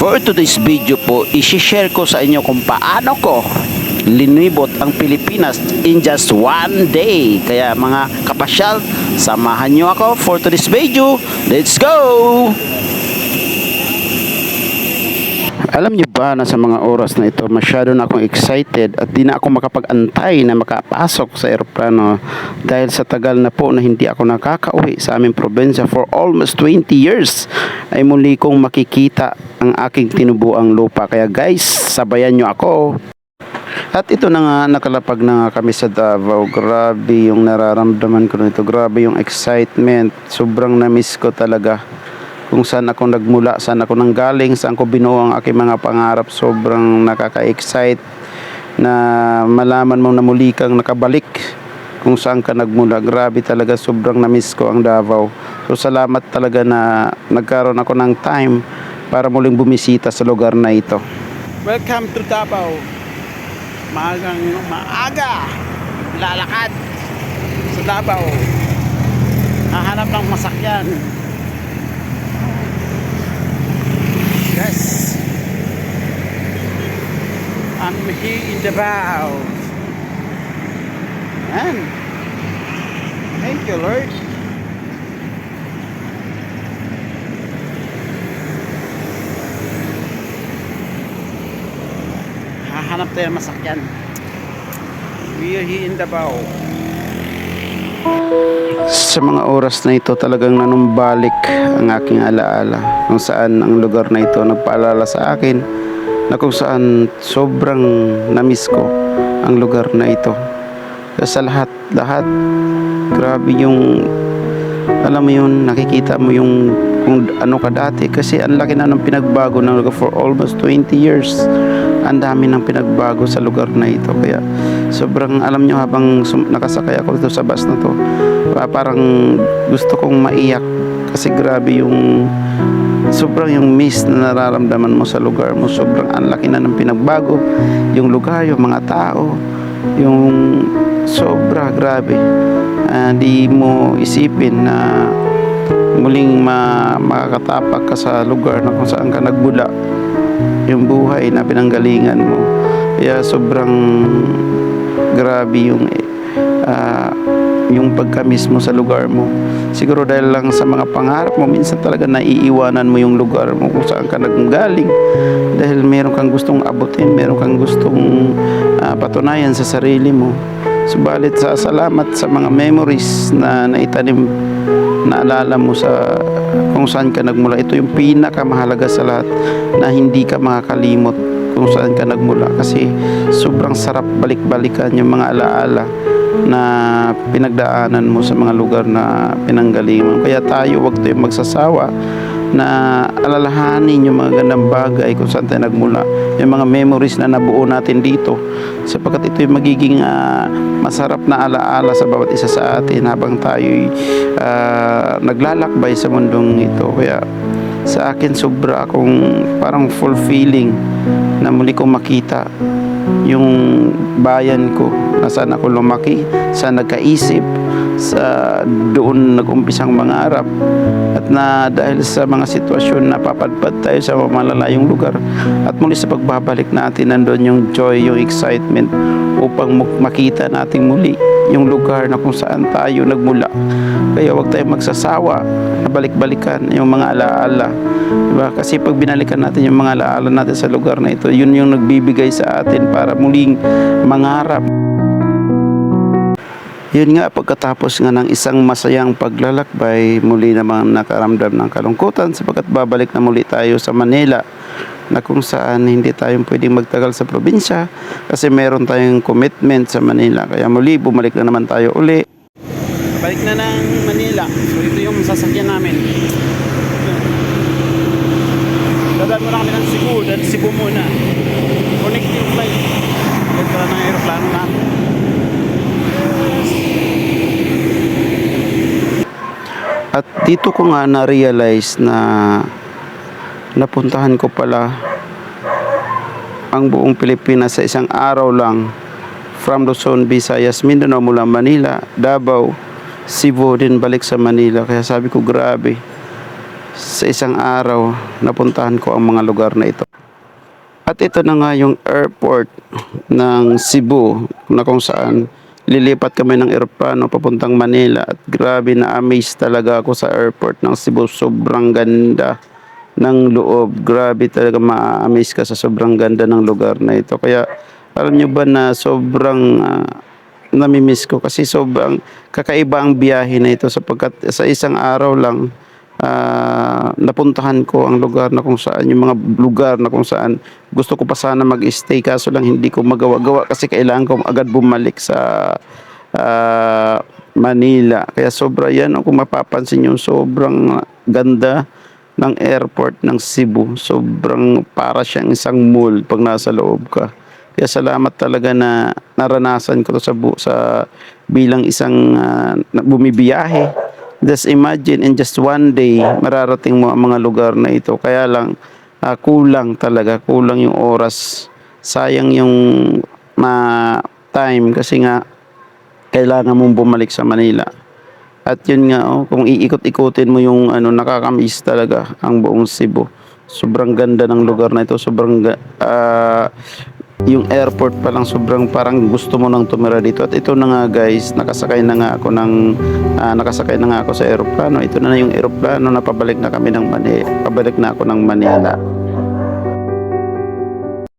For today's video po, isi-share ko sa inyo kung paano ko linibot ang Pilipinas in just one day. Kaya mga kapasyal, samahan nyo ako for today's video. Let's go! Alam niyo ba na sa mga oras na ito, masyado na akong excited at di na ako makapag-antay na makapasok sa eroplano dahil sa tagal na po na hindi ako nakakauwi sa aming probinsya for almost 20 years ay muli kong makikita ang aking tinubuang lupa. Kaya guys, sabayan niyo ako. At ito na nga, nakalapag na nga kami sa Davao. Grabe yung nararamdaman ko nito. Grabe yung excitement. Sobrang na-miss ko talaga kung saan ako nagmula, saan ako nanggaling, saan ko binuo ang aking mga pangarap. Sobrang nakaka-excite na malaman mo na muli kang nakabalik kung saan ka nagmula. Grabe talaga, sobrang na-miss ko ang Davao. So salamat talaga na nagkaroon ako ng time para muling bumisita sa lugar na ito. Welcome to Davao. Maagang maaga lalakad sa Davao. Hahanap ng masakyan. In Davao. And thank you, Lord. Hahanap tayo ng masakyan. We are here in Davao. Sa mga oras na ito talagang nanumbalik ang aking alaala kung saan ang lugar na ito nagpaalala sa akin na kung saan sobrang namiss ko ang lugar na ito. Sa lahat, lahat, grabe yung, alam mo yun, nakikita mo yung kung ano ka dati kasi ang laki na ng pinagbago ng lugar for almost 20 years. Ang dami ng pinagbago sa lugar na ito. Kaya sobrang alam nyo habang nakasakay ako dito sa bus na to, pa- parang gusto kong maiyak kasi grabe yung sobrang yung miss na nararamdaman mo sa lugar mo. Sobrang ang laki na ng pinagbago. Yung lugar, yung mga tao, yung sobra grabe. Di mo isipin na muling ma makakatapak ka sa lugar na kung saan ka nagbula yung buhay na pinanggalingan mo kaya sobrang grabe yung ah, yung pagkamis mo sa lugar mo. Siguro dahil lang sa mga pangarap mo minsan talaga naiiwanan mo yung lugar mo kung saan ka nanggaling dahil meron kang gustong abutin meron kang gustong ah, patunayan sa sarili mo. Subalit sa salamat sa mga memories na naitanim naalala mo sa kung saan ka nagmula. Ito yung pinakamahalaga sa lahat na hindi ka makakalimot kung saan ka nagmula. Kasi sobrang sarap balik-balikan yung mga alaala na pinagdaanan mo sa mga lugar na pinanggalingan. Kaya tayo wag tayong magsasawa na alalahanin yung mga gandang bagay kung saan tayo nagmula. Yung mga memories na nabuo natin dito sapagkat ito yung magiging ah, masarap na alaala sa bawat isa sa atin habang tayo'y ah, naglalakbay sa mundong ito. Kaya sa akin sobra akong parang fulfilling na muli kong makita yung bayan ko. Na saan ako lumaki, saan nagkaisip, sa doon nag-umpisang mangarap at na dahil sa mga sitwasyon na papadpad tayo sa malalayong lugar. At muli sa pagbabalik natin nandun yung joy, yung excitement upang makita natin muli yung lugar na kung saan tayo nagmula. Kaya wag tayong magsasawa na balik-balikan yung mga alaala. Diba? kasi pag binalikan natin yung mga alaala natin sa lugar na ito yun yung nagbibigay sa atin para muling mangarap. Yun nga, pagkatapos nga ng isang masayang paglalakbay, muli namang nakaramdam ng kalungkutan sapagkat babalik na muli tayo sa Manila na kung saan hindi tayo pwedeng magtagal sa probinsya kasi meron tayong commitment sa Manila. Kaya muli, bumalik na naman tayo uli. Balik na ng Manila. So ito yung sasakyan namin. Dadaan muna kami ng Cebu, dahil Cebu muna. Connecting flight. Ito na ng aeroplano namin. At dito ko nga na-realize na napuntahan ko pala ang buong Pilipinas sa isang araw lang from Luzon, Visayas, Mindanao mula Manila, Davao, Cebu din balik sa Manila. Kaya sabi ko grabe. sa isang araw napuntahan ko ang mga lugar na ito. At ito na nga yung airport ng Cebu na kung saan lilipat kami ng eroplano papuntang Manila at grabe na amaze talaga ako sa airport ng Cebu. Sobrang ganda ng loob. Grabe talaga ma-amaze ka sa sobrang ganda ng lugar na ito. Kaya alam nyo ba na sobrang ah, namimiss ko? Kasi sobrang kakaiba ang biyahe na ito sapagkat sa isang araw lang ah, napuntahan ko ang lugar na kung saan yung mga lugar na kung saan gusto ko pa sana mag-stay. Kaso lang hindi ko magawa-gawa kasi kailangan ko agad bumalik sa ah, Manila. Kaya sobra yan. Kung mapapansin nyo sobrang ganda ng airport ng Cebu sobrang para siyang isang mall pag nasa loob ka kaya salamat talaga na naranasan ko to sa, sa bilang isang na- bumibiyahe. Just imagine in just one day mararating mo ang mga lugar na ito. Kaya lang ah, kulang talaga, kulang yung oras. Sayang yung ma time kasi nga kailangan mong bumalik sa Manila. At yun nga, oh, kung iikot-ikutin mo yung ano, nakakamiss talaga ang buong Cebu. Sobrang ganda ng lugar na ito. Sobrang, ah, yung airport pa lang sobrang parang gusto mo nang tumira dito. At ito na nga guys, nakasakay na nga ako ng, ah, nakasakay na nga ako sa aeroplano. Ito na na yung aeroplano na pabalik na kami ng Manila. Pabalik na ako ng Manila.